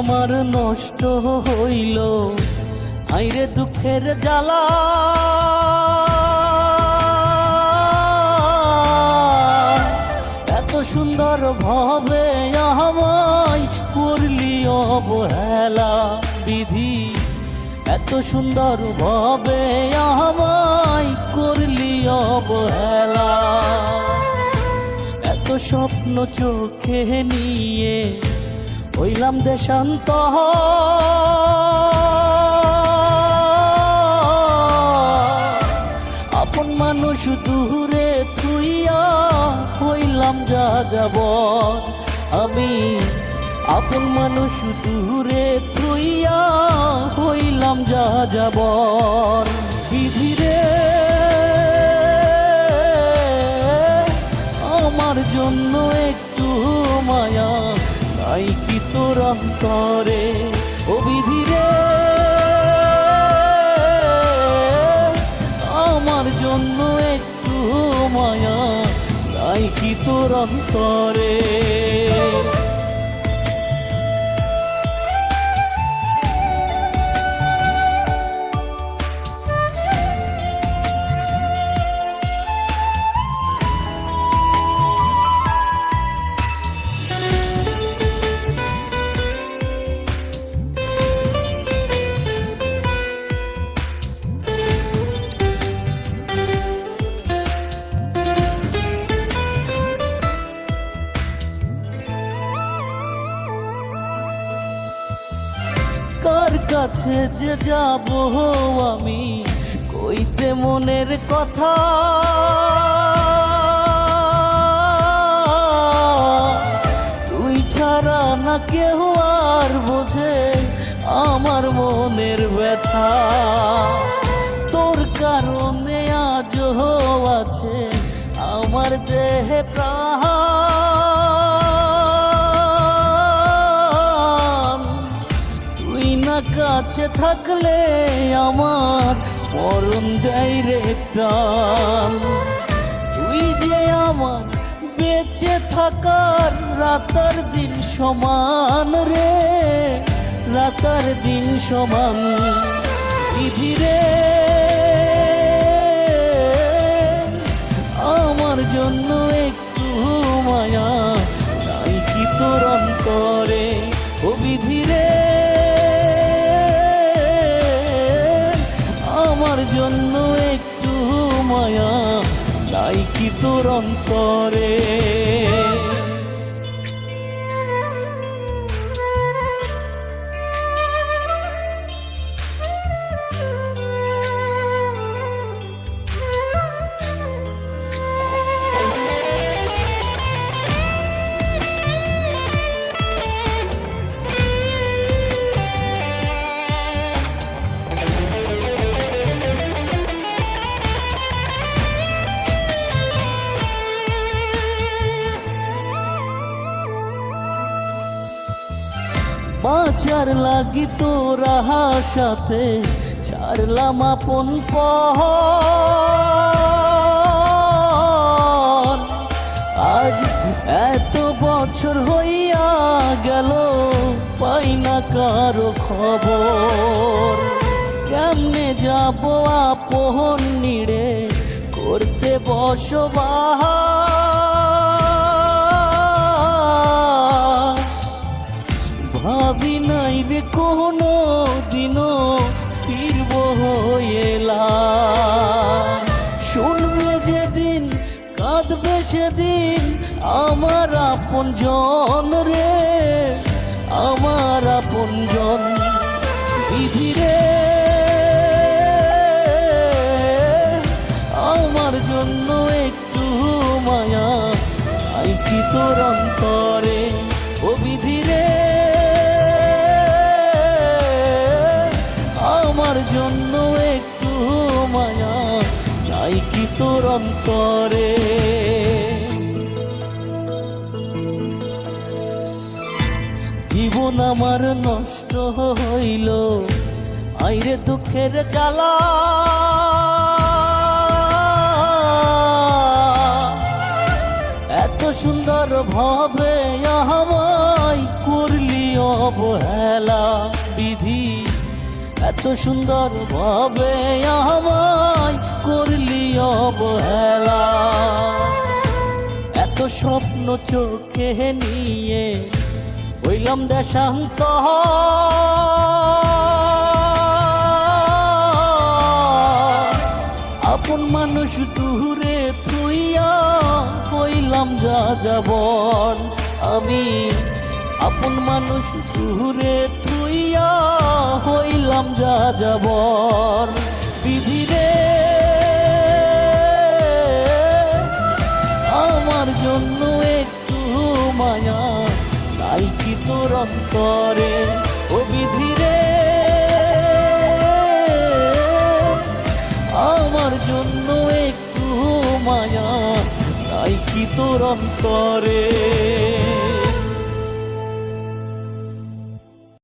আমার নষ্ট হইল। আইরে দুঃখের জ্বালা। এত সুন্দর ভাবে আমায় করলি অবহেলা বিধি। এত সুন্দর ভাবে আমায় করলি অবহেলা। এত স্বপ্ন চোখে নিয়ে হইলাম দেশান্ত আপন মানুষ দূরে তুইয়া হইলাম যা যাব আমি আপন মানুষ দূরে তুইয়া হইলাম যা যাব বিধিরে আমার জন্য একটু মায়া তাই কি তোর অন্তরে ও আমার জন্য একটু মায়া তাই কি তোর অন্তরে? কাছে যে যাব আমি, কইতে মনের কথা। তুই ছাড়া না কেউ আর বোঝে আমার মনের ব্যথা। তোর কারণে আজ আছে আমার দেহে প্রাণ। কাছে থাকলে আমার মরণ দেয় রে প্রাণ তুই যে আমার বেঁচে থাকার রাতার দিন সমান রে, রাতার দিন সমান বিধিরে আমার জন্য একটু মায়া নাই কি তোর অন্তরে ও বিধিরে মায়া নাই কি তোর অন্তরে? বাঁচার লাগি তোরা সাথে, ছাড়লাম আপন পর আজ এত বছর হইয়া গেল, পাই না কারও খবর। কেমনে যাব আপন নিড়ে, করতে বসবাস। সেদিন আমার আপন জন রে, আমার আপন জন বিধিরে আমার জন্য একটু মায়া, আই কি তোর অন্তরে ও বিধিরে আমার জন্য একটু মায়া চাই কি তোর অন্তরে? জীবন আমার নষ্ট হইল। আইরে দুঃখের জ্বালা। এত সুন্দর ভাবে আমায় করলি অবহেলা বিধি। এত সুন্দর ভাবে আমায় করলি অবহেলা। এত স্বপ্ন চোখে নিয়ে হইলাম দেশান্ত আপন মানুষ দূরে থুইয়া হইলাম যা যাবন আমি আপন মানুষ দূরে থুইয়া হইলাম যা যাবন বিধিরে আমার জন্য একটু মায়া নাই কি তোর অন্তরে ও বিধিরে। আমার জন্য একটু মায়া তাই কি তোর অন্তরে